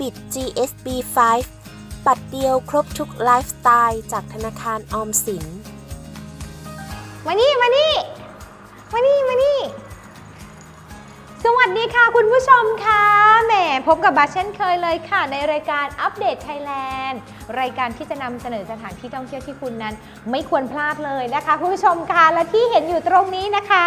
บิต GSB 5 บัตรเดียวครบทุกไลฟ์สไตล์จากธนาคารออมสิน มานี่ มานี่ มานี่ มานี่ วัสดีค่ะคุณผู้ชมค่ะแหมพบกับบัสเช่นเคยเลยค่ะ ในรายการอัปเดตไทยแลนด์รายการที่จะนำเสนอสถานที่ท่องเที่ยวที่คุณนั้น ไม่ควรพลาดเลยนะคะคุณผู้ชมค่ะและที่เห็นอยู่ตรงนี้นะคะ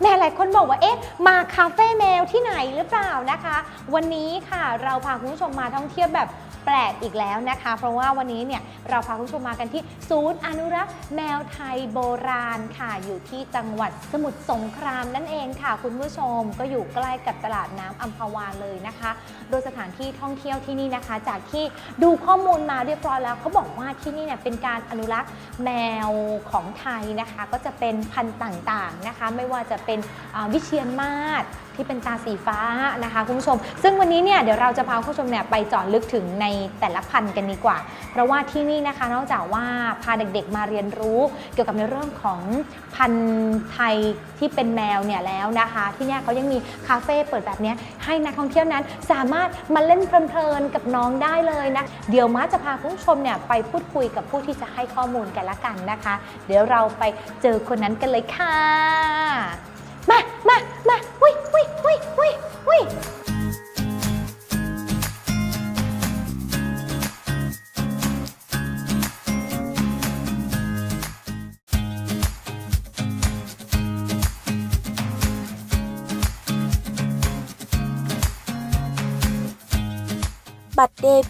แหม่หลายคนบอกว่าเอ๊ะมาคาเฟ่แมวที่ไหนหรือเปล่านะคะ วันนี้ค่ะเราพาคุณผู้ชมมาท่องเที่ยวแบบ แปลกอีกแล้วนะคะ เพราะว่าวันนี้เนี่ยเราพาคุณผู้ชมมากันที่ศูนย์อนุรักษ์แมวไทยโบราณค่ะ อยู่ที่จังหวัดสมุทรสงครามนั่นเองค่ะ คุณผู้ชมก็อยู่ใกล้กับตลาดน้ำอัมพวาเลยนะคะ โดยสถานที่ท่องเที่ยวที่นี่นะคะ จากที่ดูข้อมูลมาเรียบร้อยแล้วเขาบอกว่าที่นี่เนี่ยเป็นการอนุรักษ์แมวของไทยนะคะ ก็จะเป็นพันธุ์ต่างๆนะคะ ไม่ว่าจะเป็นวิเชียนมาศที่เป็นตาสีฟ้านะคะคุณผู้ชม ซึ่งวันนี้เนี่ยเดี๋ยวเราจะพาคุณผู้ชมเนี่ยไปเจาะลึกถึงในแต่ละพันธุ์กันดีกว่า เพราะว่าที่นี่นะคะนอกจากว่าพาเด็กๆมาเรียนรู้ เกี่ยวกับในเรื่องของพันธุ์ไทยที่เป็นแมวเนี่ยแล้วนะคะ ที่เนี่ยเขายังมีคาเฟ่เปิดแบบนี้ให้นักท่องเที่ยวนั้นสามารถมาเล่นเพลินๆกับน้องได้เลยนะเดี๋ยวมาจะพาคุณผู้ชมเนี่ยไปพูดคุยกับผู้ที่จะให้ข้อมูลกันละกันนะคะ เดี๋ยวเราไปเจอคนนั้นกันเลยค่ะ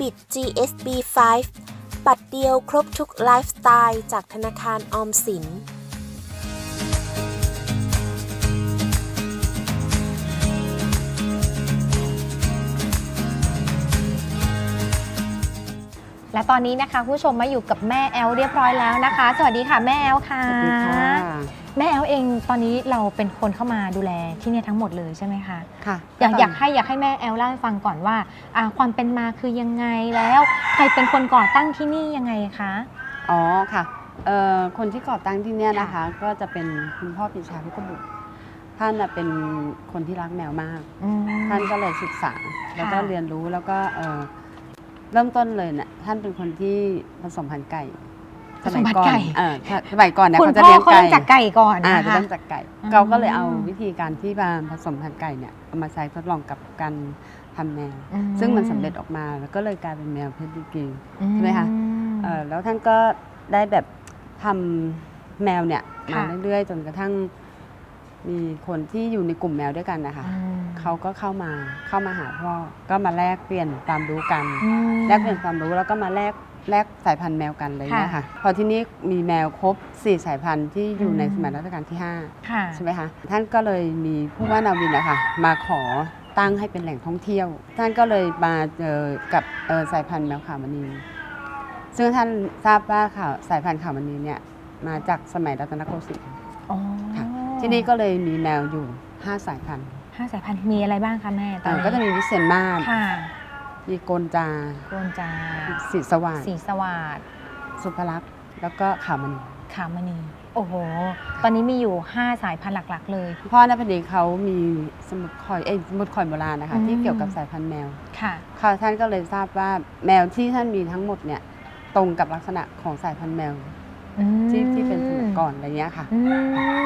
บิต GSB 5 บัตรเดียวครบทุกไลฟ์สไตล์จากธนาคารออมสิน และตอนนี้นะคะคุณผู้ชมมาอยู่กับแม่แอลเรียบร้อยแล้วนะคะ สวัสดีค่ะแม่แอลค่ะ สวัสดีค่ะ แม่แอลเองตอนนี้เราเป็นคนเข้ามาดูแลที่เนี่ยทั้งหมดเลยใช่ไหมคะค่ะอยากอยากให้อยากให้แม่แอลเล่าให้ฟังก่อนว่าอ่า ความเป็นมาคือยังไงแล้ว ใครเป็นคนก่อตั้งที่นี่ยังไงคะอ๋อค่ะเอ่อคนที่ก่อตั้งที่เนี่ยนะคะ ก็จะเป็นคุณพ่อปิชาพิกบุตรท่านน่ะเป็นคนที่รักแมวมาก อืม ท่านก็เลยศึกษาแล้วก็ค่ะ เรียนรู้แล้วก็เอ่อ เริ่มต้นเลยเนี่ยท่านเป็นคนที่ผสมพันธุ์ไก่ผสมพันธุ์ไก่ เออสมัยก่อนเนี่ยคุณเขาจะพ่อเลี้ยงเขาไก่เริ่มจากไก่ก่อนอ่านะจะคะ เริ่มจากไก่ อืม เราก็เลยเอาวิธีการที่มาผสมพันธุ์ไก่เนี่ยเอามาใช้ทดลองกับการทำแมว อืซึ่งมันสำเร็จออกมาแล้วก็เลยกลายเป็นแมวเพชรดีกรี ใช่ไหมคะอืมเอ่อแล้วท่านก็ได้แบบทำแมวเนี่ยมาค่ะ เรื่อยๆ จนกระทั่ง มีคนที่อยู่ในกลุ่มแมวด้วยกันนะคะอืม เขาก็เข้ามาเข้ามาหาพ่อ ก็มาแลกเปลี่ยนความรู้กัน อืม แลกเปลี่ยนความรู้แล้วก็มาแลกแลกสายพันธุ์แมวกันเลยเนี่ยค่ะค่ะพอที่นี้มีแมวครบ 4 สายพันธุ์ที่อยู่ในอืมสมัยรัชกาลที่ ค่ะ 5 ใช่ไหมคะท่านก็เลยมีผู้ว่านาวินนะคะมาขอตั้งให้เป็นแหล่งท่องเที่ยว ท่านก็เลยมาเจอกับเอ่อสายพันธุ์แมวขาวมณีซึ่งท่านทราบว่าข่าวสายพันธุ์ขาวมณีเนี่ยมาจากสมัยรัตนโกสินทร์ อ๋อค่ะ ที่นี่ก็เลยมีแมวอยู่ 5 สายพันธุ์ห้าสายพันธุ์มีอะไรบ้างคะแม่ตอนเอ่อนี้ก็จะมีวิเศษมาศค่ะมีโกนจาโกนจาสีสว่างสีสวัสดสุภลักษณ์แล้วก็ขาวมณีขาวมณีโอ้โห ตอนนี้มีอยู่ 5 สายพันธุ์หลักๆ เลย พ่อนะพอดีเขามีสมุดคอยเอ้ยสมุดคอยโบราณนะคะ อืม ที่เกี่ยวกับสายพันธุ์แมว ค่ะค่ะท่านก็เลยทราบว่าแมวที่ท่านมีทั้งหมดเนี่ยตรงกับลักษณะของสายพันธุ์แมว อืมที่ที่เป็นสมัยก่อนอะไรเงี้ยค่ะ อื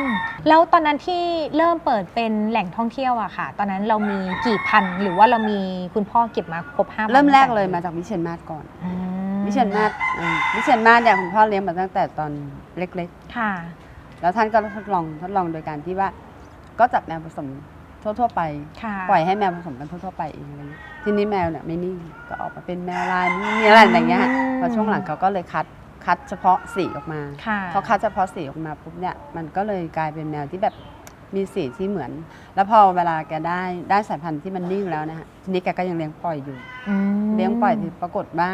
มแล้วตอนนั้นที่เริ่มเปิดเป็นแหล่งท่องเที่ยวอะค่ะ ตอนนั้นเรามีกี่พันธุ์หรือว่าเรามีคุณพ่อเก็บมาครบห้าพันเริ่มแรกเลยมาจากวิเชียนมาศก่อน อืมวิเชียนมาศเอ่อวิเชียนมาศเนี่ยคุณพ่อเลี้ยงมาตั้งแต่ตอนเล็กค่ะ ๆ แล้วท่านก็ทดลองทดลองโดยการที่ว่า ก็จับแมวผสมทั่วๆไป ค่ะปล่อยให้แมวผสมกันทั่วๆไปเองอะไรเงี้ยทีนี้แมวเนี่ยไม่นิ่งก็ออกมาเป็นแมวลายมีอะไรอย่างเงี้ยค่ะพอช่วงหลังเขาก็เลยคัด คัดเฉพาะสีออกมาค่ะพอคัดเฉพาะสีออกมาปุ๊บเนี่ยมันก็เลยกลายเป็นแมวที่แบบมีสีที่เหมือน แล้วพอเวลาแกได้ได้สายพันธุ์ที่มันนิ่งแล้วนะฮะทีนี้แกก็ยังเลี้ยงปล่อยอยู่เลี้ยงปล่อยที่ปรากฏว่า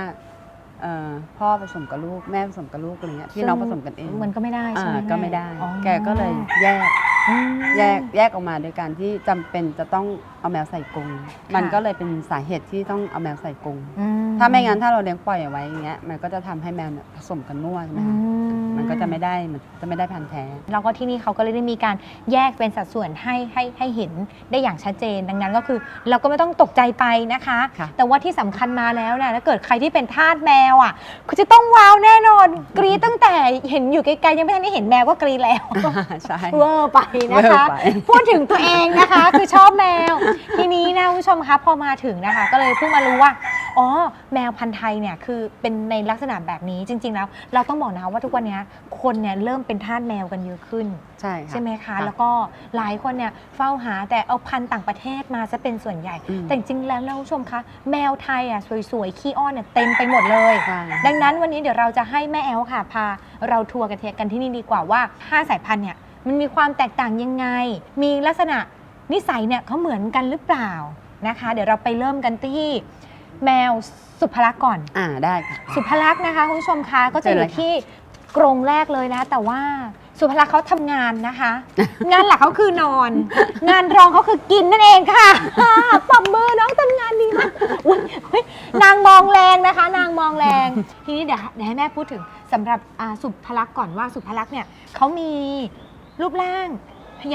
เอ่อพ่อผสมกับลูกแม่ผสมกับลูกอะไรเงี้ยพี่น้องผสมกันเองมันก็ไม่ได้ใช่ไหมอ่าแก็ไม่ได้ อ๋อแกก็เลยแยก อืม แยกแยกออกมาโดยการที่จำเป็นจะต้องเอาแมวใส่กรงมันก็เลยเป็นสาเหตุที่ต้องเอาแมวใส่กรงอืถ้าไม่งั้นถ้าเราเลี้ยงปล่อยเอาไว้อย่างเงี้ยมันก็จะทำให้แมวเนี่ยผสมกันมั่วใช่ไหมอืคะมมันก็จะไม่ได้มันจะไม่ได้พันธุ์แท้ แล้วก็ที่นี่เขาก็เลยได้มีการแยกเป็นสัดส่วนให้ให้ให้เห็นได้อย่างชัดเจนดังนั้นก็คือ เราก็ไม่ต้องตกใจไปนะคะ ค่ะ แต่ว่าที่สำคัญมาแล้วเนี่ยถ้าเกิดใครที่เป็นทาสแมวอะคุณจะต้องว้าวแน่นอน กรีดตั้งแต่เห็นอยู่ไกลๆยังไม่ทันได้เห็นแมวก็กรีดแล้ว ใช่ เวอร์ไปนะคะเวอร์ไป พูดถึงตัวเองนะคะ คือชอบแมว ทีนี้นะคุณผู้ชมคะพอมาถึงนะคะ ก็เลยเพิ่งมารู้ว่าอ๋อแมวพันธุ์ไทยเนี่ยคือเป็นในลักษณะแบบนี้จริง ๆ แล้ว เราต้องบอกนะคะว่าทุกวันนี้คนเนี่ยเริ่มเป็นทาสแมวกันเยอะขึ้น ใช่ค่ะ ใช่ไหมคะค่ะแล้วก็หลายคนเนี่ยเฝ้าหาแต่เอาพันธุ์ต่างประเทศมาจะเป็นส่วนใหญ่ อืม แต่จริงๆแล้วนะคุณผู้ชมคะแมวไทยอะสวยๆขี้อ้อนเนี่ยเต็มไปหมดเลยใช่ดังนั้นวันนี้เดี๋ยวเราจะให้แม่แอลค่ะ พาเราทัวร์กันเทียกันที่นี่ดีกว่าว่าห้าสายพันธุ์เนี่ยมันมีความแตกต่างยังไง มีลักษณะนิสัยเนี่ยเขาเหมือนกันหรือเปล่านะคะ เดี๋ยวเราไปเริ่มกันที่แมวสุภลักษณ์ก่อน อ่าได้ค่ะ สุภลักษณ์นะคะคุณผู้ชมคะก็จะอเชิญเลยู่ยค่ะที่กรงแรกเลยนะ แต่ว่าสุภลักษณ์เขาทำงานนะคะ งานหลักเขาคือนอน งานรองเขาคือกินนั่นเองค่ะปอบมือน้องทำงานดีมาก มองแรง ทีนี้เดี๋ยวเดี๋ยวให้แม่พูดถึงสำหรับอ่าสุภลักษณ์ก่อนว่าสุภลักษณ์เนี่ยเขามีรูปร่าง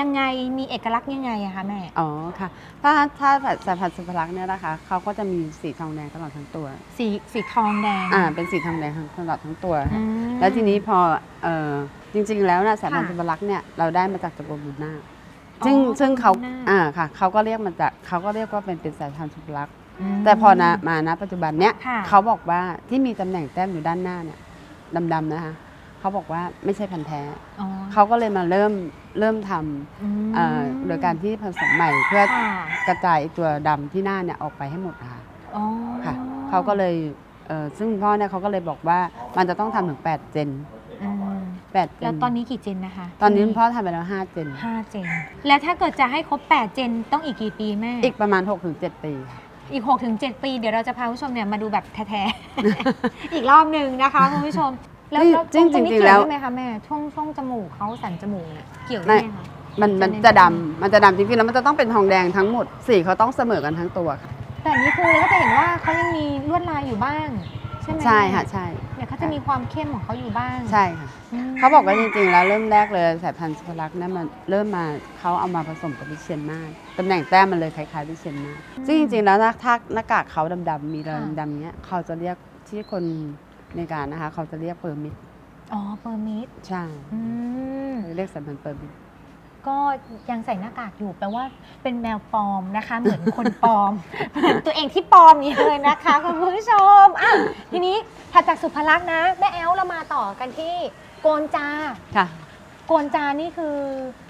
ยังไงมีเอกลักษณ์ยังไงอะคะแม่ อ๋อค่ะถ้าถ้าสายพันธุ์สุภลักษณ์เนี่ยนะคะเขาก็จะมีสีทองแดงตลอดทั้งตัว สีสีทองแดงอ่าเป็นสีทองแดงทั้งตลอดทั้งตัว อืม แล้วทีนี้พอเออจริง ๆ แล้วนะสายพันธุ์ค่ะสุภลักษณ์เนี่ยเราได้มาจากจักรบุญนาคอ๋อซึ่งซึ่งเขาจักรบุญนาค อ่าค่ะเขาก็เรียกมาจากเขาก็เรียกว่าเป็นเป็นสายพันธุ์สุภลักษณ์ม แต่พอนะมานะปัจจุบันเนี้ยค่ะเขาบอกว่าที่มีตำแหน่งแต้มอยู่ด้านหน้าเนี่ยดำๆนะคะเขาบอกว่าไม่ใช่พันธุ์แท้ อ๋อเขาก็เลยมาเริ่มเริ่มทอืมำเอ่อโดยการที่ผสมใหม่เพื่อค่ะกระจายตัวดำที่หน้าเนี่ยออกไปให้หมดค่ะ อ๋อค่ะเขาก็เลยเอ่อซึ่งพ่อเนี่ยเขาก็เลยบอกว่ามันจะต้องทำถึง 8 เจนอืม8เจแล้วนตอนนี้กี่เจนนะคะตอนนี้คุณพ่อทำไปแล้ว 5 เจน ห้าเจน แล้วถ้าเกิดจะให้ครบ8เจนต้องอีกกี่ปีแม่ อีกประมาณ 6-7 ปีค่ะ อีก6ถึง7ปี เดี๋ยวเราจะพาคุณผู้ชมเนี่ยมาดูแบบแท้ๆ อีกรอบหนึ่งนะคะคุณผู้ชม แล้วแล้วจริงตรงนี้จริงๆเกี่ยวแล้ว ด้วยไหมคะแม่ช่วงช่วงจมูกเขาสันจมูกเนี่ยเกี่ยวด้วยไหมคะ มันมันจะเน้นจะดำมันจะดำจริงๆแล้วมันจะต้องเป็นทองแดงทั้งหมดสีเขาต้องเสมอกันทั้งตัวค่ะ แต่อันนี้คือเราก็จะเห็นว่าเขายังมีลวดลายอยู่บ้างใช่ไหมใช่ค่ะใช่เนี่ยเขาจะมีความเข้มของเขาอยู่บ้างใช่ค่ะมเขาบอกว่าจริงๆแล้วเริ่มแรกเลยสายพันธุ์สุภลักษณ์เนี่ยมันเริ่มมาเขาเอามาผสมกับวิเชียนมาศตำแหน่งแต้มมันเลยคล้ายๆวิเชียนมาศซึ่งจริงๆแล้วนะถ้าหน้ากากเขาดำๆมีรอยดำๆเนี้ยเขาจะเรียกที่คนในการนะคะ เขาจะเรียกเปอร์มิดอ๋อเปอร์มิดใช่อืม เรียกสายพันธุ์เปอร์มิด ก็ยังใส่หน้ากากอยู่แปลว่าเป็นแมวปลอมนะคะ เหมือนคนปลอม เหมือนตัวเองที่ปลอมนี้เลยนะคะคุณผู้ชมอะทีนี้ถัดจากสุภลักษณ์นะแม่แอลเรามาต่อกันที่โกนจา ค่ะ โกนจานี่คือ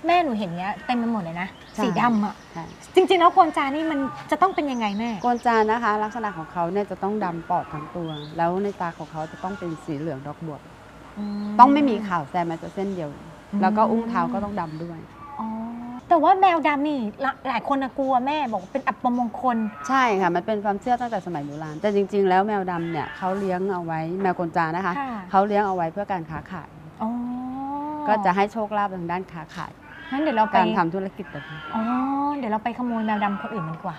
แม่หนูเห็นเนี้ยเต็มไปหมดเลยนะ ใช่ สีดำอะ ใช่จริงๆแล้วโกนจานี่มันจะต้องเป็นยังไงแม่ โกนจานนะคะ ลักษณะของเขาเนี่ยจะต้องดำปอดทั้งตัว แล้วในตาของเขาจะต้องเป็นสีเหลืองดอกบวบต้องไม่มีขาวแซมแม้แต่เส้นเดียว แล้วก็อุ้งเท้าก็ต้องดำด้วย อ๋อแต่ว่าแมวดำนี่ละหลายคนนะกลัวแม่บอกว่าเป็นอัปมงคล ใช่ค่ะ มันเป็นความเชื่อตั้งแต่สมัยโบราณ แต่จริง ๆ แล้วแมวดำเนี่ยเขาเลี้ยงเอาไว้แมวกนจานะคะ ค่ะ เขาเลี้ยงเอาไว้เพื่อการค้าขาย อ๋อก็จะให้โชคลาภทางด้านค้าขาย งั้นเดี๋ยวเราไปการทำธุรกิจแบบนี้ อ๋อเดี๋ยวเราไปขโมยแมวดำคนอื่นมันดีกว่า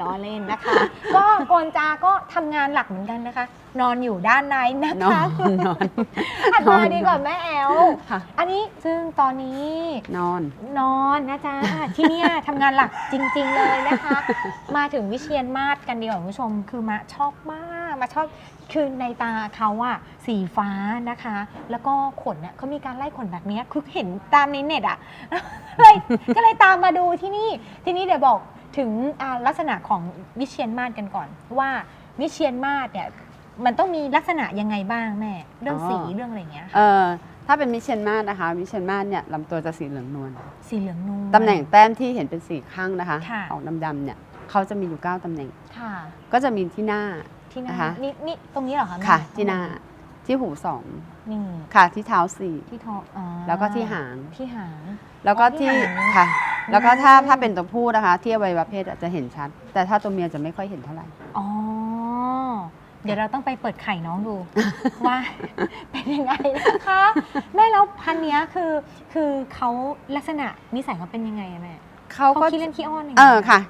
ล้อเล่นนะคะ ก็โกนจาก็ทำงานหลักเหมือนกันนะคะ นอนอยู่ด้านในนะนอคะนนอน ถัดนอมานดีกว่าแม่แอลค่ะ อันนี้ซึ่งตอนนี้ นอน นอนนะจ๊ะ ที่เนี่ยทำงานหลักจริง ๆ เลยนะคะ มาถึงวิเชียนมาศกันดีกว่าคุณผู้ชม คือมาชอบมากมาชอบคือในตาเขาอะสีฟ้านะคะ แล้วก็ขนเนี่ยเขามีการไล่ขนแบบเนี้ยคือเห็นตามในเน็ตอะ เลยก็เลยตามมาดูที่นี่ ทีนี้เดี๋ยวบอก ถึงอ่าลักษณะของวิเชียนมาศกันก่อน ว่าวิเชียนมาศเนี่ยมันต้องมีลักษณะยังไงบ้างแม่ เรื่องอ๋อสีเรื่องอะไรอย่างเงี้ยเออถ้าเป็นมิเชนมาศนะคะมิเชนมาศเนี่ยลำตัวจะสีเหลืองนวลสีเหลืองนูนตำแหน่งแต้มที่เห็นเป็นสีข้างนะคะค่ะออกดำๆเนี่ยเขาจะมีอยู่ 9ตำแหน่งค่ะก็จะมีที่หน้าที่หน้านะคะนี่นี่ตรงนี้เหรอคะแม่ค่ะที่หน้า ที่หูสองนี่ค่ะที่เท้าสี่ที่ท้องอ๋อแล้วก็ที่หาง ที่หาง แล้วก็อ๋อที่ที่หาง ค่ะ แล้วก็ถ้าอืมถ้าเป็นตัวผู้นะคะ ที่อวัยวะเพศอาจจะเห็นชัด แต่ถ้าตัวเมียจะไม่ค่อยเห็นเท่าไหร่ อ๋อ เดี๋ยวเราต้องไปเปิดไข่น้องดู ว่า เป็นยังไงนะคะ แม่แล้วพันธุ์เนี้ยคือ คือเขาลักษณะนิสัยเขาเป็นยังไงอะแม่เขาเขาก็ขี้เล่นขี้อ้อนย่างเองี้ยอค่ะ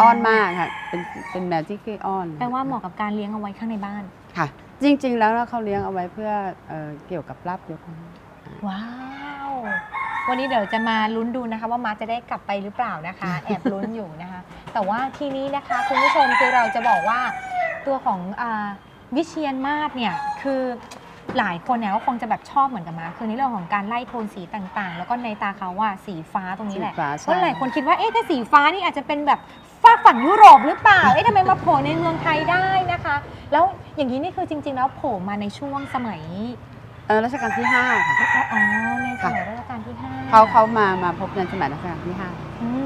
อ้อนมากค่ะ เป็นเป็นแมวที่ขี้อ้อนแปลว่าเหมาะกับการเลี้ยงเอาไว้ข้างในบ้าน ค่ะ จริง ๆ แล้วเขาเลี้ยงเอาไว้เพื่อเอ่อเกี่ยวกับลาบยกว้าว วันนี้เดี๋ยวจะมาลุ้นดูนะคะว่ามาร์คจะได้กลับไปหรือเปล่านะคะ แอบลุ้นอยู่นะคะ แต่ว่าทีนี้นะคะคุณผู้ชมคือเราจะบอกว่าตัวของอาวิเชียนมาศเนี่ยคือหลายคนเนี่ยก็คงจะแบบชอบเหมือนกันมาคือในเรื่องของการไล่โทนสีต่างๆ แล้วก็ในตาเขาว่าสีฟ้าตรงนี้แหละสีฟ้าใช่เพราะหลายคนคิดว่า เอ๊ะถ้าสีฟ้านี่อาจจะเป็นแบบฝากฝั่งยุโรปหรือเปล่า เอ๊ะทำไมมาโผล่ในเมืองไทยได้นะคะ แล้ว อย่างนี้นี่คือจริง ๆ แล้วโผล่มาในช่วงสมัยเออรัชกาลที่5ค่ะ อ๋อในสมัยรัชกาลที่ห้าเขาเขามามาพบในสมัยรัชกาลที่5อืม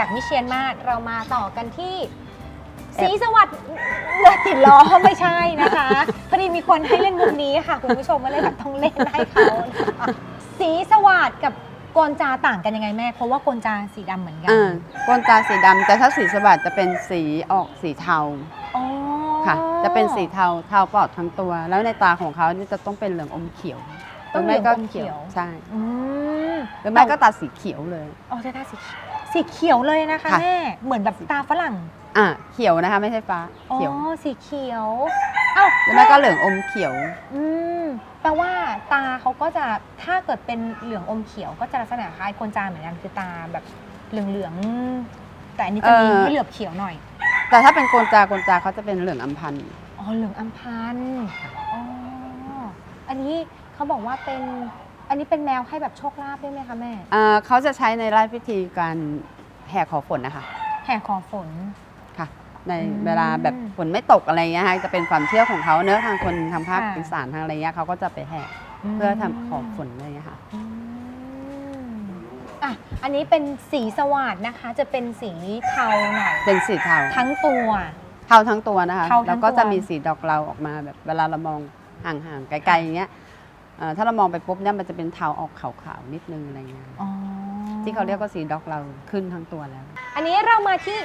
จากมิเชียนมาศเรามาต่อกันที่สีสวัสดิ์เลือดติดล้อไม่ใช่นะคะพอดีมีคนให้เล่นมุกนี้ค่ะ คุณผู้ชมก็เลยแบบต้องเล่นให้เขานะคะสีสวัสดิ์กับโกนจาต่างกันยังไงแม่ เพราะว่าโกนจาสีดำเหมือนกัอ่าก้นตาสีดำแต่ถ้าสีสวัสดจะเป็นสีออกสีเทาอ๋อค่ะ จะเป็นสีเทาเทาปลอดทั้งตัว แล้วในตาของเขานี่จะต้องเป็นเหลืองอมเขียวหรือไม่ก็เขียวใช่อืมหรือไม่ก็ตาสีเขียวเลย อ๋อจะได้สีเขียว สีเขียวเลยนะคะค่ะ แม่เหมือนแบบตาฝรั่งอ่าเขียวนะคะไม่ใช่ฟ้าอ๋อเขียวสีเขียวเอ้าหรือไม่ก็เหลืองอมเขียว อืมแปลว่าตาเขาก็จะถ้าเกิดเป็นเหลืองอมเขียว ก็จะลักษณะคล้ายคนจานเหมือนกันคือตาแบบเหลืองๆแต่อันนี้จะมีเอ่อ ให้เหลือบเขียวหน่อย แต่ถ้าเป็นโกนจากนจากเขาจะเป็นเหลืองอัมพันธ์อ๋อเหลืองอัมพันธ์อ๋อ อันนี้เขาบอกว่าเป็น อันนี้เป็นแมวให้แบบโชคลาภด้วยไหมคะแม่อ่าเขาจะใช้ในราชพิธีการแห่ขอฝนนะคะแห่ขอฝน ค่ะ ในอืม เวลาแบบฝนไม่ตกอะไรเงี้ยค่ะจะเป็นความเชื่อของเขาเนื้อะทางคนทางภาคค่ะอีสานทางอะไรเงี้ยเขาก็จะไปแห่เพื่อทำขอฝนอะไรเงี้ยค่ะ อืมอะ อันนี้เป็นสีสวัสดนะคะ จะเป็นสีเทาหน่อยเป็นสีเทาทั้งตัว เทาทั้งตัวนะคะเทาทั้งแล้วก็จะตัวมีสีดอกเราออกมาแบบเวลาเรามองห่างๆไกลๆอย่างเงี้ยเอ่อ ถ้าเรามองไปปุ๊บเนี่ยมันจะเป็นเทาออกขาวๆนิดนึงอะไรเงี้ยอ๋อที่เขาเรียกว่าสีดอกเราขึ้นทั้งตัวแล้ว อันนี้เรามาที่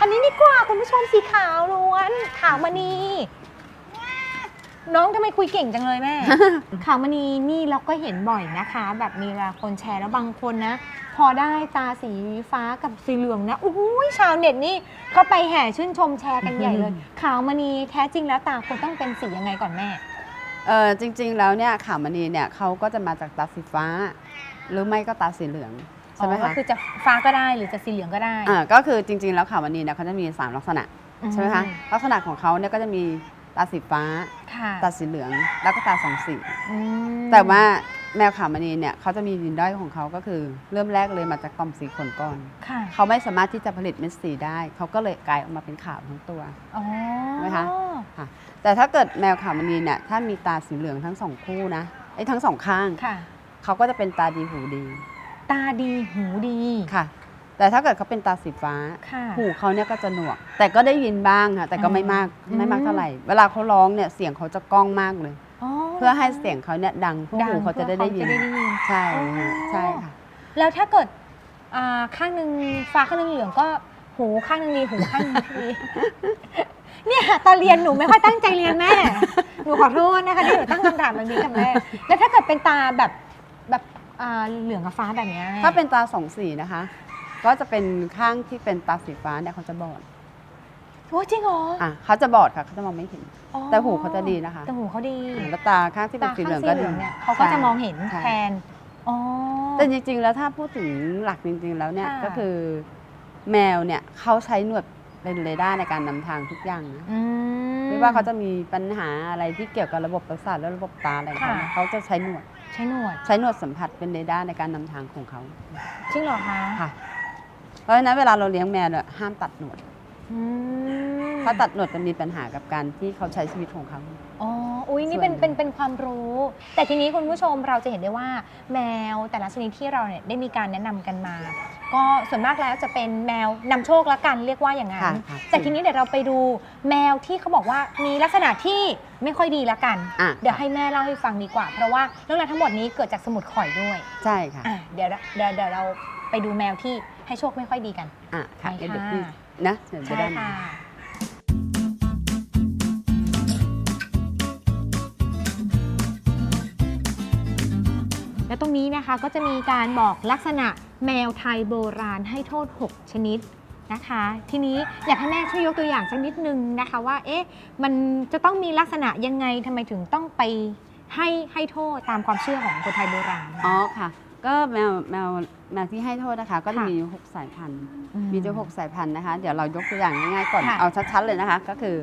อันนี้ดีกว่าคุณผู้ชมสีขาวล้วนขาวมณีน้องทำไมคุยเก่งจังเลยแม่ขาวมณีนี่เราก็เห็นบ่อยนะคะ แบบมีเวลาคนแชร์แล้วบางคนนะ พอได้ตาสีฟ้ากับสีเหลืองนะโอ้ยชาวเน็ตนี่ก็ไปแห่ชื่นชมแชร์กันใหญ่เลยขาวมณีแท้จริงแล้วตาควรต้องเป็นสียังไงก่อนแม่ เออจริง ๆ แล้วเนี่ยขาวมณีเนี่ยเขาก็จะมาจากตาสีฟ้า หรือไม่ก็ตาสีเหลืองใช่ไหมอ๋อก็คะคือจะฟ้าก็ได้หรือจะสีเหลืองก็ได้ อ่าก็คือจริง ๆ แล้วขาวมณีเนี่ยเขาจะมี3ลักษณะใช่ไหมคะอืลักษณะของเขาเนี่ยก็จะมีตาสีฟ้า ค่ะตาสีเหลือง แล้วก็ตาสองสี อืมแต่ว่าแมวขาวมณีเนี่ยเขาจะมีดินด้อยของเขาก็คือ เริ่มแรกเลยมาจากต่อมสีขนก่อน ค่ะเขาไม่สามารถที่จะผลิตเม็ดสีได้ เขาก็เลยกลายออกมาเป็นขาวทั้งตัว อ๋อไหมคะ แต่ถ้าเกิดแมวขาวมณีเนี่ยถ้ามีตาสีเหลืองทั้งสองคู่นะไอ้ทั้งสองข้างค่ะ เขาก็จะเป็นตาดีหูดีตาดีหูดีค่ะ แต่ถ้าเกิดเขาเป็นตาสีฟ้า ค่ะ หูเขาเนี่ยก็จะหนวก แต่ก็ได้ยินบ้างค่ะ แต่ก็ไม่มากอืม ไม่มากเท่าไหร่ เวลาเขาร้องเนี่ยเสียงเขาจะก้องมากเลย เพื่อให้เสียงเขาเนี่ยดังเพื่อดังหูเขาจะได้ได้ยิน เพื่อเขาจะได้ยิน ใช่อ๋อ ใช่ค่ะ แล้วถ้าเกิดอ่าข้างหนึ่งฟ้าข้างหนึ่งเหลืองก็หูข้างหนึ่งดีหูข้างหนึ่งไม่ดี เนี่ยตอนเรียนหนูไม่ค่อยตั้งใจเรียนแม่ หนูขอโทษนะคะที่หนูตั้งคำถามแบบนี้กับแม่ แล้วถ้าเกิดเป็นตาแบบแบบอ่าเหลืองกับฟ้าแบบเนี้ยถ้าเป็นตาสองสีนะคะ ก็จะเป็นข้างที่เป็นตาสีฟ้าเนี่ยเขาจะบอดโอ้จริงเหรออะเขาจะบอดค่ะเขาจะมองไม่เห็น อ๋อแต่หูเขาจะดีนะคะแต่หูเขาดีแล้วตาข้างที่เป็นสีเหลืองก็ตาข้าดีสีเนี่ยเขาก็จะมองเห็นใช่ แทนอ๋อ แต่จริงๆ แล้วถ้าพูดถึงหลักจริงๆ แล้วเนี่ยค่ะก็คือแมวเนี่ยเขาใช้หนวด เป็นเรดาร์ในการนำทางทุกอย่างนะอืไม่ว่าเขาจะมีปัญหาอะไรที่เกี่ยวกับระบบประสาทและระบบตาอะไรของเขาค่ะ เขาจะใช้หนวดอใช้หนวดใช้หนวดสัมผัสเป็นเรดาร์ในการนำทางของเขาจริงเหรอคะค่ะ เพราะฉะนั้นเวลาเราเลี้ยงแมวเนี่ยห้ามตัดหนวด อืมถ้าตัดหนวดจะมีปัญหากับการที่เขาใช้ชีวิตของเขา อ๋ออุ้ยนี่ส่วนเป็นหนึ่งเป็นเป็นความรู้ แต่ทีนี้คุณผู้ชมเราจะเห็นได้ว่าแมวแต่ละชนิดที่เราเนี่ยได้มีการแนะนำกันมา ก็ส่วนมากแล้วจะเป็นแมวนำโชคละกันเรียกว่าอย่างนั้ค่ะนค่ะ แต่ทีนี้เดี๋ยวเราไปดูแมวที่เขาบอกว่ามีลักษณะที่ไม่ค่อยดีละกัน อะเดี๋ยวให้แม่เล่าให้ฟังดีกว่า เพราะว่าเรื่องราวทั้งหมดนี้เกิดจากสมุดข่อยด้วยใช่ค่ะอะเดี๋ยวเดี๋ยวเดี๋ยวเราไปดูแมวที่ให้โชคไม่ค่อยดีกันอะค่ะไปเดี๋ยวค่ะพี่นะเดี๋ยวจะใช่ได้ค่ะ และตรงนี้นะคะก็จะมีการบอกลักษณะแมวไทยโบราณให้โทษ 6 ชนิดนะคะ ทีนี้อยากให้แม่ช่วยยกตัวอย่างสักนิดนึงนะคะว่าเอ๊ะมันจะต้องมีลักษณะยังไงทำไมถึงต้องไปให้ให้โทษตามความเชื่อของคนไทยโบราณ อ๋อค่ะ ก็แมวแมวแมวที่ให้โทษนะคะ ก็จะค่ะมีอยู่หกสายพันธุ์ อืมีอยู่หกสายพันธุ์นะคะ เดี๋ยวเรายกตัวอย่างง่ายๆก่อน ค่ะเอาชัดๆเลยนะคะ ก็คือ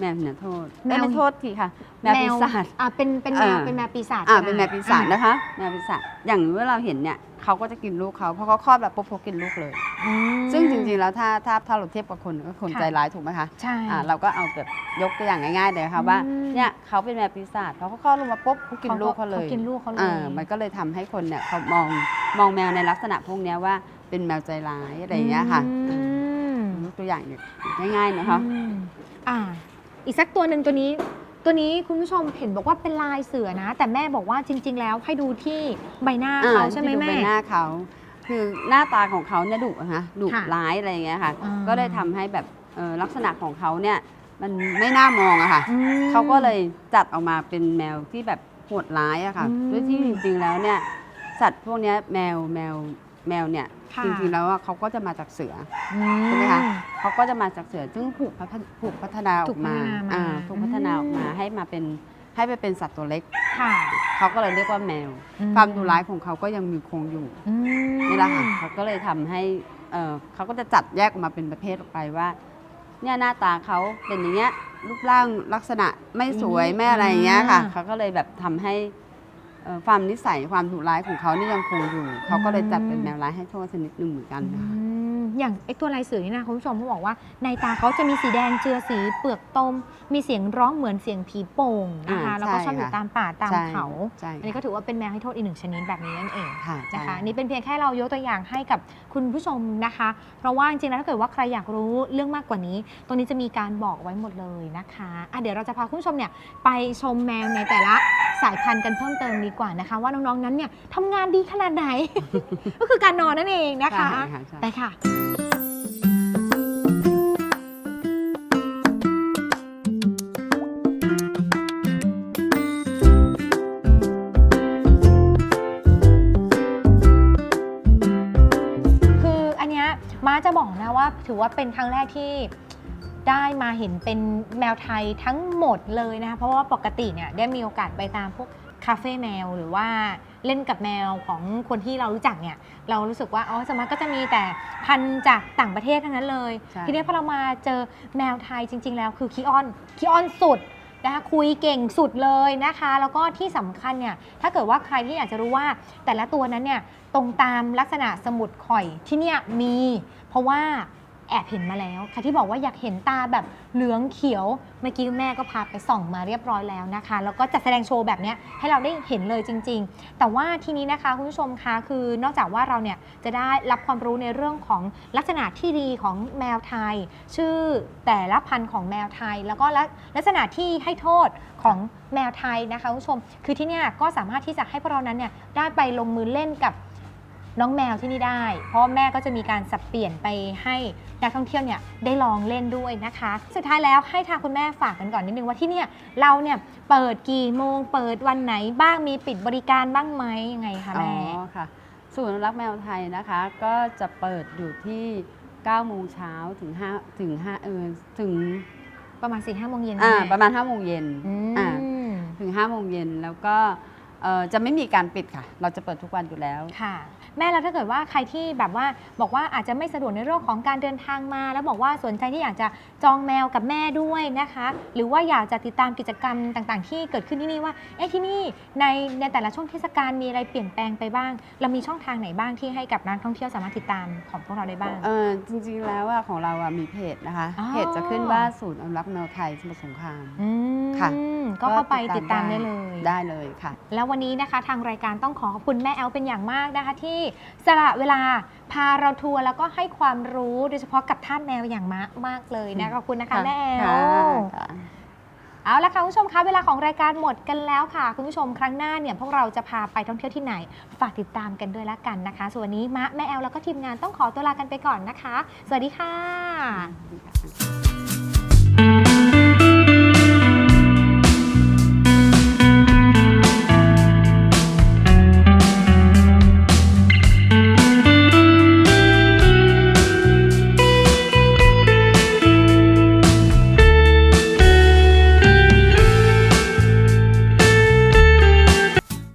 แมวเหนือโทษแมแมว วโทษทีค่ะ แมวปีศาจ อ่าเป็นเป็นแมวอ่า เป็นแมวปีศาจอ่าก็ได้เป็นแมวปีศาจนะคะ แมวปีศาจอย่างเมื่อเราเห็นเนี่ยเขาก็จะกินลูกเขาเพราะเขาคลอดแบบปุ๊บเขากินลูกเลย อืม ซึ่งจริงๆแล้วถ้าถ้าถ้าเราเทียบกับคนก็คนค่ะ ใจร้ายถูกไหมคะใช่ อ่าเราก็เอาแบบยกตัวอย่างง่ายๆเลยค่ะว่าอืม เนี่ยเขาเป็นแมวปีศาจพอเขาคลอดลงมาปุ๊บเขากินลูกเขาเลยกินลูกเขาเลยอ่ามันก็เลยทำให้คนเนี่ยเขามองมองแมวในลักษณะพวกเนี้ยว่าเป็นแมวใจร้ายอะไรอย่างเงี้ยค่ะอืมยกตัวอย่างอยู่ง่ายๆนะคะ อืมอ่า อีกสักตัวหนึ่งตัวนี้ ตัวนี้คุณผู้ชมเห็นบอกว่าเป็นลายเสือนะ แต่แม่บอกว่าจริง ๆ แล้วให้ดูที่ใบหน้าเขาอ่ใช่ไหมที่ดูแม่ ใบหน้าเขา คือหน้าตาของเขาเนี่ยดุอะฮะดุค่ะร้ายอะไรอย่างเงี้ยค่ะ อ่า ก็เลยทำให้แบบเอ่อลักษณะของเขาเนี่ยมันไม่น่ามองอะค่ะ อืม เขาก็เลยจัดออกมาเป็นแมวที่แบบโหดร้ายอะค่ะอืม ด้วยที่จริงๆแล้วเนี่ยสัตว์พวกเนี้ยแมวแมวแมวเนี่ยค่ะ จริงๆแล้วอะเขาก็จะมาจากเสืออืใช่ไหมคะเขาก็จะมาจากเสือซึ่งถูกพัฒถูกพัฒนาอถูอกกมาพัฒนามาอ่าถูกพัฒนาออกมาอืมให้มาเป็นให้ไปเป็นสัตว์ตัวเล็กค่ะเขาก็เลยเรียกว่าแมวอืมความดุร้ายของเขาก็ยังมีคงอยู่อืมนี่แหละค่ะเขาก็เลยทำให้เอ่อเขาก็จะจัดแยกออกมาเป็นประเภทออกไปว่า เนี่ยหน้าตาเขาเป็นอย่างเงี้ยรูปร่างลักษณะไม่สวยไม่อะไรอย่างเงี้ยค่ะเขาก็เลยแบบทำให้ เอ่อความนิสัยความดุร้ายของเขานี่ยังคงอยู่ เขาก็เลยจัดเป็นแมวร้ายให้โทษชนิดหนึ่งเหมือนกันอืนะคะมอย่างไอตัวลายเสือนี่นะคุณผู้ชมเขาบอกว่าในตาเขาจะมีสีแดงเจือสีเปลือกตม มีเสียงร้องเหมือนเสียงผีโป่งนะคะ อ่าแล้วก็ใช่ชอบอยู่ค่ะ ตามป่าตามใช่เขา ใช่อันนี้ก็ถือว่าเป็นแมวให้โทษอีกหนึ่งชนิดแบบนี้นั่นเอง ค่ะใช่นะคะนี่เป็นเพียงแค่เรายกตัวอย่างให้กับคุณผู้ชมนะคะ เพราะว่าจริงๆแล้วถ้าเกิดว่าใครอยากรู้เรื่องมากกว่านี้ ตรงนี้จะมีการบอกไว้หมดเลยนะคะอะเดี๋ยวเราจะพาคุณผู้ชมเนี่ยไปชมแมวในแต่ละ สายพันธุ์กันเพิ่มเติมดีกว่านะคะ ว่าน้องๆนั้นเนี่ยทำงานดีขนาดไหน ก็คือการนอนนั่นเองนะคะใช่ค่ะใช่ ไปค่ะ คืออันเนี้ยม้าจะบอกนะว่าถือว่าเป็นครั้งแรกที่ ได้มาเห็นเป็นแมวไทยทั้งหมดเลยนะคะเพราะว่าปกติเนี่ยได้มีโอกาสไปตามพวกคาเฟ่แมวหรือว่าเล่นกับแมวของคนที่เรารู้จักเนี่ยเรารู้สึกว่าอ๋อสมมติก็จะมีแต่พันธุ์จากต่างประเทศทั้งนั้นเลย ใช่ ทีนี้พอเรามาเจอแมวไทยจริง ๆ แล้วคือคีออนคีออนสุดนะคะคุยเก่งสุดเลยนะคะ แล้วก็ที่สำคัญเนี่ยถ้าเกิดว่าใครที่อยากจะรู้ว่าแต่ละตัวนั้นเนี่ยตรงตามลักษณะสมุดข่อยที่เนี่ยมี เพราะว่า แอบเห็นมาแล้วค่ะที่บอกว่าอยากเห็นตาแบบเหลืองเขียวเมื่อกี้แม่ก็พาไปส่องมาเรียบร้อยแล้วนะคะ แล้วก็จัดแสดงโชว์แบบเนี้ยให้เราได้เห็นเลยจริง ๆ แต่ว่าทีนี้นะคะคุณผู้ชมคะคือนอกจากว่าเราเนี่ยจะได้รับความรู้ในเรื่องของลักษณะที่ดีของแมวไทย ชื่อแต่ละพันธุ์ของแมวไทย แล้วก็ลักลักษณะที่ให้โทษของแมวไทยนะคะคุณผู้ชม คือที่เนี่ยก็สามารถที่จะให้พวกเรานั้นเนี่ยได้ไปลงมือเล่นกับ น้องแมวที่นี่ได้ เพราะว่าแม่ก็จะมีการสับเปลี่ยนไปให้นักท่องเที่ยวเนี่ยได้ลองเล่นด้วยนะคะ สุดท้ายแล้วให้ทางคุณแม่ฝากกันก่อนนิดนึงว่าที่เนี่ยเราเนี่ยเปิดกี่โมงเปิดวันไหนบ้างมีปิดบริการบ้างไหมยังไงคะอ๋แม่อค่ะศูนย์อนุรักษ์แมวไทยนะคะ ก็จะเปิดอยู่ที่9โมงเช้าถึง5ถึง5เออถึงประมาณ4ี่ห้าโมงเย็นอ่าแม่ประมาณ5โมงเย็นอืมอ่าถึง5โมงเย็นแล้วก็ เอ่อจะไม่มีการปิดค่ะ เราจะเปิดทุกวันอยู่แล้ว ค่ะ แม่แล้วถ้าเกิดว่าใครที่แบบว่าบอกว่าอาจจะไม่สะดวกในเรื่องของการเดินทางมา แล้วบอกว่าสนใจที่อยากจะจองแมวกับแม่ด้วยนะคะ หรือว่าอยากจะติดตามกิจกรรมต่างๆ ที่เกิดขึ้นที่นี่ว่าเอ๊ะที่นี่ในในแต่ละช่วงเทศกาลมีอะไรเปลี่ยนแปลงไปบ้าง เรามีช่องทางไหนบ้างที่ให้กับนักท่องเที่ยวสามารถติดตามของพวกเราได้บ้าง เออจริงๆแล้วอะของเราอะมีเพจนะคะ อ๋อ เพจจะขึ้นว่าศูนย์อนุรักษ์แมวไทยสมุทรสงคราม อืมค่ะ ก็เข้าไปติดตามได้เลย ได้เลยค่ะ แล้ววันนี้นะคะ ทางรายการต้องขอขอบคุณแม่แอลเป็นอย่างมากนะคะ ที่สละเวลาพาเราทัวร์แล้วก็ให้ความรู้โดยเฉพาะกับท่านแมวอย่างมากมากเลยนะขอบคุณนะคะแม่แอค่ะลค่ะเอาละค่ะคุณผู้ชมคะเวลาของรายการหมดกันแล้วค่ะ คุณผู้ชมครั้งหน้าเนี่ยพวกเราจะพาไปท่องเที่ยวที่ไหน ฝากติดตามกันด้วยละกันนะคะ ส่วนวันนี้มะแม่แอลแล้วก็ทีมงานต้องขอตัวลากันไปก่อนนะคะ สวัสดีค่ะ